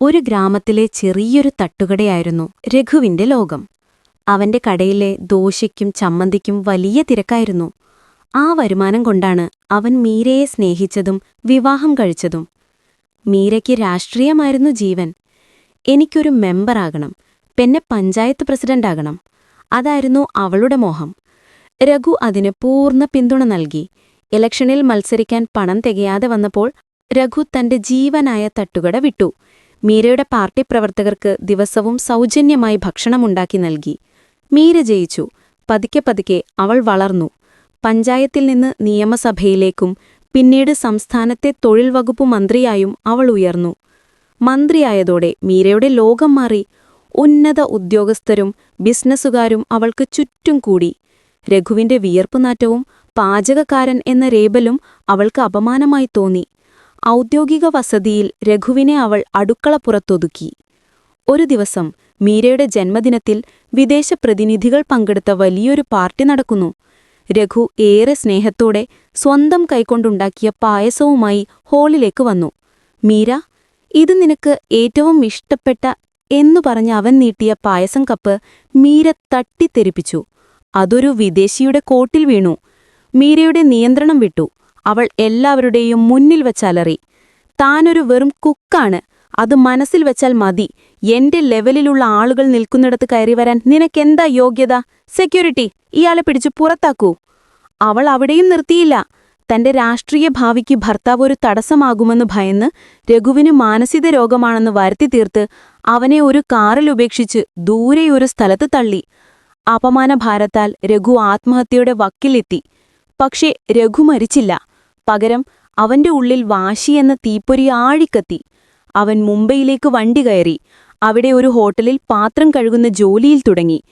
ഒരു ഗ്രാമത്തിലെ ചെറിയൊരു തട്ടുകടയായിരുന്നു രഘുവിന്റെ ലോകം. അവന്റെ കടയിലെ ദോശയ്ക്കും ചമ്മന്തിക്കും വലിയ തിരക്കായിരുന്നു. ആ വരുമാനം കൊണ്ടാണ് അവൻ മീരയെ സ്നേഹിച്ചതും വിവാഹം കഴിച്ചതും. മീരയ്ക്ക് രാഷ്ട്രീയമായിരുന്നു ജീവൻ. എനിക്കൊരു മെമ്പറാകണം പിന്നെ പഞ്ചായത്ത് പ്രസിഡന്റാകണം അതായിരുന്നു അവളുടെ മോഹം. രഘു അതിന് പൂർണ പിന്തുണ നൽകി. ഇലക്ഷനിൽ മത്സരിക്കാൻ പണം തികയാതെ വന്നപ്പോൾ രഘു തന്റെ ജീവനായ തട്ടുകട വിട്ടു. മീരയുടെ പാർട്ടി പ്രവർത്തകർക്ക് ദിവസവും സൗജന്യമായി ഭക്ഷണമുണ്ടാക്കി നൽകി. മീര ജയിച്ചു. പതുക്കെ പതുക്കെ അവൾ വളർന്നു. പഞ്ചായത്തിൽ നിന്ന് നിയമസഭയിലേക്കും പിന്നീട് സംസ്ഥാനത്തെ തൊഴിൽ വകുപ്പ് മന്ത്രിയായും അവൾ ഉയർന്നു. മന്ത്രിയായതോടെ മീരയുടെ ലോകം മാറി. ഉന്നത ഉദ്യോഗസ്ഥരും ബിസിനസ്സുകാരും അവൾക്ക് ചുറ്റും കൂടി. രഘുവിന്റെ വിയർപ്പുനാറ്റവും പാചകക്കാരൻ എന്ന രേബലും അവൾക്ക് അപമാനമായി തോന്നി. ഔദ്യോഗിക വസതിയിൽ രഘുവിനെ അവൾ അടുക്കളപ്പുറത്തൊതുക്കി ഒരു ദിവസം മീരയുടെ ജന്മദിനത്തിൽ വിദേശ പ്രതിനിധികൾ പങ്കെടുത്ത വലിയൊരു പാർട്ടി നടക്കുന്നു. രഘു ഏറെ സ്നേഹത്തോടെ സ്വന്തം കൈക്കൊണ്ടുണ്ടാക്കിയ പായസവുമായി ഹോളിലേക്ക് വന്നു. മീര ഇത് നിനക്ക് ഏറ്റവും ഇഷ്ടപ്പെട്ട എന്നു പറഞ്ഞ് അവൻ നീട്ടിയ പായസം കപ്പ് മീര തട്ടിത്തെറിപ്പിച്ചു. അതൊരു വിദേശിയുടെ കോട്ടിൽ വീണു. മീരയുടെ നിയന്ത്രണം വിട്ടു. അവൾ എല്ലാവരുടെയും മുന്നിൽ വച്ചലറി താനൊരു വെറും കുക്കാണ്. അത് മനസ്സിൽ വെച്ചാൽ മതി. എന്റെ ലെവലിലുള്ള ആളുകൾ നിൽക്കുന്നിടത്ത് കയറി വരാൻ നിനക്കെന്താ യോഗ്യത? സെക്യൂരിറ്റി ഇയാളെ പിടിച്ചു പുറത്താക്കൂ. അവൾ അവിടെയും നിർത്തിയില്ല. തന്റെ രാഷ്ട്രീയ ഭാവിക്ക് ഭർത്താവ് ഒരു തടസ്സമാകുമെന്ന് ഭയന്ന് രഘുവിന് മാനസിക രോഗമാണെന്ന് വരുത്തി തീർത്ത് അവനെ ഒരു കാറിൽ ഉപേക്ഷിച്ച് ദൂരെയൊരു സ്ഥലത്ത് തള്ളി. അപമാനഭാരത്താൽ രഘു ആത്മഹത്യയുടെ വക്കിലെത്തി. പക്ഷേ രഘു മരിച്ചില്ല. പകരം അവന്റെ ഉള്ളിൽ വാശിയെന്ന തീപ്പൊരി ആഴിക്കത്തി. അവൻ മുംബൈയിലേക്ക് വണ്ടി കയറി. അവിടെ ഒരു ഹോട്ടലിൽ പാത്രം കഴുകുന്ന ജോലിയിൽ തുടങ്ങി.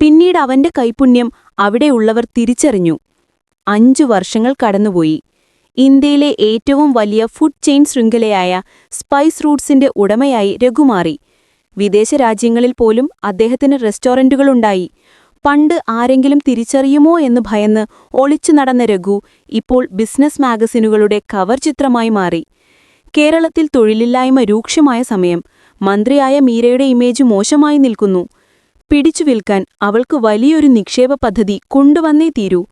പിന്നീട് അവന്റെ കൈപുണ്യം അവിടെയുള്ളവർ തിരിച്ചറിഞ്ഞു. അഞ്ചു വർഷങ്ങൾ കടന്നുപോയി. ഇന്ത്യയിലെ ഏറ്റവും വലിയ ഫുഡ് ചെയിൻ ശൃംഖലയായ സ്പൈസ് റൂട്ട്സിന്റെ ഉടമയായി രഘുമാറി. വിദേശ രാജ്യങ്ങളിൽ പോലും അദ്ദേഹത്തിന് റെസ്റ്റോറന്റുകളുണ്ടായി പണ്ട് ആരെങ്കിലും തിരിച്ചറിയുമോ എന്ന് ഭയന്ന് ഒളിച്ചു നടന്ന രഘു ഇപ്പോൾ ബിസിനസ് മാഗസിനുകളുടെ കവർ ചിത്രമായി മാറി. കേരളത്തിൽ തൊഴിലില്ലായ്മ രൂക്ഷമായ സമയം മന്ത്രിയായ മീരയുടെ ഇമേജ് മോശമായി നിൽക്കുന്നു. പിടിച്ചു വിൽക്കാൻ അവൾക്ക് വലിയൊരു നിക്ഷേപ പദ്ധതി കൊണ്ടുവന്നേ തീരൂ.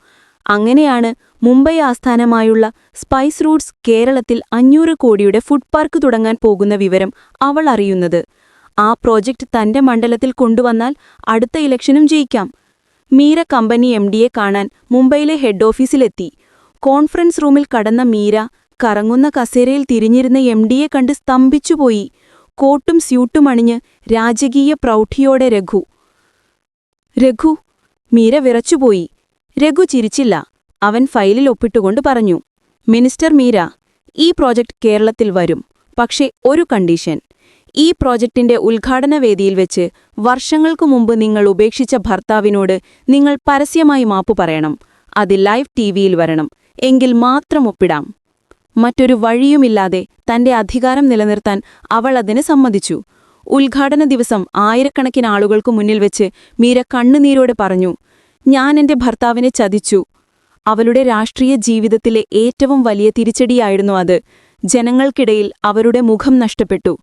അങ്ങനെയാണ് മുംബൈ ആസ്ഥാനമായുള്ള സ്പൈസ് റൂട്ട്സ് കേരളത്തിൽ അഞ്ഞൂറ് കോടിയുടെ ഫുഡ് പാർക്ക് തുടങ്ങാൻ പോകുന്ന വിവരം അവൾ അറിയുന്നത്. ആ പ്രോജക്റ്റ് തന്റെ മണ്ഡലത്തിൽ കൊണ്ടുവന്നാൽ അടുത്ത ഇലക്ഷനും ജയിക്കാം. മീര കമ്പനി എം ഡിയെ കാണാൻ മുംബൈയിലെ ഹെഡ് ഓഫീസിലെത്തി. കോൺഫറൻസ് റൂമിൽ കടന്ന മീര കറങ്ങുന്ന കസേരയിൽ തിരിഞ്ഞിരുന്ന എം ഡിയെ കണ്ട് സ്തംഭിച്ചുപോയി. കോട്ടും സ്യൂട്ടും അണിഞ്ഞ് രാജകീയ പ്രൗഢിയോടെ രഘു. രഘു മീര വിറച്ചുപോയി. രഘു ചിരിച്ചില്ല. അവൻ ഫയലിൽ ഒപ്പിട്ടുകൊണ്ട് പറഞ്ഞു മിനിസ്റ്റർ മീര ഈ പ്രോജക്റ്റ് കേരളത്തിൽ വരും. പക്ഷേ ഒരു കണ്ടീഷൻ. ഈ പ്രോജക്റ്റിന്റെ ഉദ്ഘാടന വേദിയിൽ വെച്ച് വർഷങ്ങൾക്കു മുമ്പ് നിങ്ങൾ ഉപേക്ഷിച്ച ഭർത്താവിനോട് നിങ്ങൾ പരസ്യമായി മാപ്പു പറയണം. അത് ലൈവ് ടിവിയിൽ വരണം. എങ്കിൽ മാത്രം ഒപ്പിടാം. മറ്റൊരു വഴിയുമില്ലാതെ തന്റെ അധികാരം നിലനിർത്താൻ അവൾ അതിന് സമ്മതിച്ചു. ഉദ്ഘാടന ദിവസം ആയിരക്കണക്കിന് ആളുകൾക്കു മുന്നിൽ വെച്ച് മീര കണ്ണുനീരോടെ പറഞ്ഞു ഞാൻ എന്റെ ഭർത്താവിനെ ചതിച്ചു. അവളുടെ രാഷ്ട്രീയ ജീവിതത്തിലെ ഏറ്റവും വലിയ തിരിച്ചടിയായിരുന്നു അത്. ജനങ്ങൾക്കിടയിൽ അവരുടെ മുഖം നഷ്ടപ്പെട്ടു.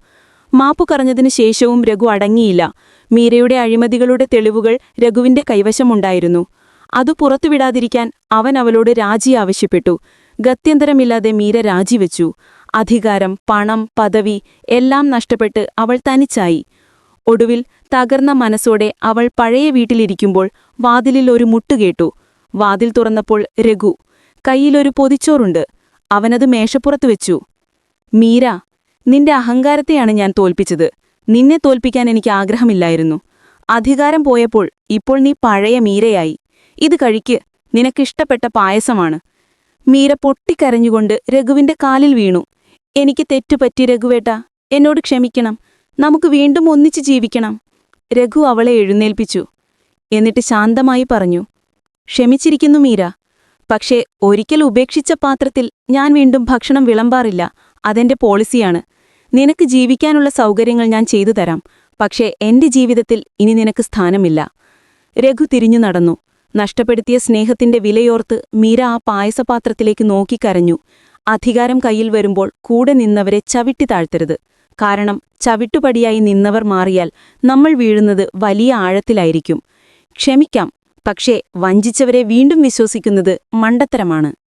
മാപ്പു കറഞ്ഞതിനു ശേഷവും രഘു അടങ്ങിയില്ല. മീരയുടെ അഴിമതികളുടെ തെളിവുകൾ രഘുവിന്റെ കൈവശമുണ്ടായിരുന്നു. അത് പുറത്തുവിടാതിരിക്കാൻ അവൻ അവളോട് രാജി ആവശ്യപ്പെട്ടു. ഗത്യന്തരമില്ലാതെ മീര രാജിവെച്ചു. അധികാരം പണം പദവി എല്ലാം നഷ്ടപ്പെട്ട് അവൾ തനിച്ചായി. ഒടുവിൽ തകർന്ന മനസ്സോടെ അവൾ പഴയ വീട്ടിലിരിക്കുമ്പോൾ വാതിലിൽ ഒരു മുട്ടുകേട്ടു വാതിൽ തുറന്നപ്പോൾ രഘു കയ്യിലൊരു പൊതിച്ചോറുണ്ട്. അവനത് മേശപ്പുറത്ത് വെച്ചു. മീര നിന്റെ അഹങ്കാരത്തെയാണ് ഞാൻ തോൽപ്പിച്ചത്. നിന്നെ തോൽപ്പിക്കാൻ എനിക്ക് ആഗ്രഹമില്ലായിരുന്നു. അധികാരം പോയപ്പോൾ ഇപ്പോൾ നീ പഴയ മീരയായി. ഇത് കഴിക്ക്. നിനക്കിഷ്ടപ്പെട്ട പായസമാണ്. മീര പൊട്ടിക്കരഞ്ഞുകൊണ്ട് രഘുവിന്റെ കാലിൽ വീണു. എനിക്ക് തെറ്റുപറ്റി രഘുവേട്ട എന്നോട് ക്ഷമിക്കണം. നമുക്ക് വീണ്ടും ഒന്നിച്ചു ജീവിക്കണം. രഘു അവളെ എഴുന്നേൽപ്പിച്ചു. എന്നിട്ട് ശാന്തമായി പറഞ്ഞു ക്ഷമിച്ചിരിക്കുന്നു മീര. പക്ഷേ ഒരിക്കൽ ഉപേക്ഷിച്ച പാത്രത്തിൽ ഞാൻ വീണ്ടും ഭക്ഷണം വിളമ്പാറില്ല. അതെന്റെ പോളിസിയാണ്. നിനക്ക് ജീവിക്കാനുള്ള സൗകര്യങ്ങൾ ഞാൻ ചെയ്തു തരാം. പക്ഷേ എന്റെ ജീവിതത്തിൽ ഇനി നിനക്ക് സ്ഥാനമില്ല. രഘു തിരിഞ്ഞു നടന്നു. നഷ്ടപ്പെടുത്തിയ സ്നേഹത്തിന്റെ വിലയോർത്ത് മീര ആ പായസപാത്രത്തിലേക്ക് നോക്കിക്കരഞ്ഞു. അധികാരം കയ്യിൽ വരുമ്പോൾ കൂടെ നിന്നവരെ ചവിട്ടി താഴ്ത്തരുത്. കാരണം ചവിട്ടുപടിയായി നിന്നവർ മാറിയാൽ നമ്മൾ വീഴുന്നത് വലിയ ആഴത്തിലായിരിക്കും. ക്ഷമിക്കാം പക്ഷേ വഞ്ചിച്ചവരെ വീണ്ടും വിശ്വസിക്കുന്നത് മണ്ടത്തരമാണ്.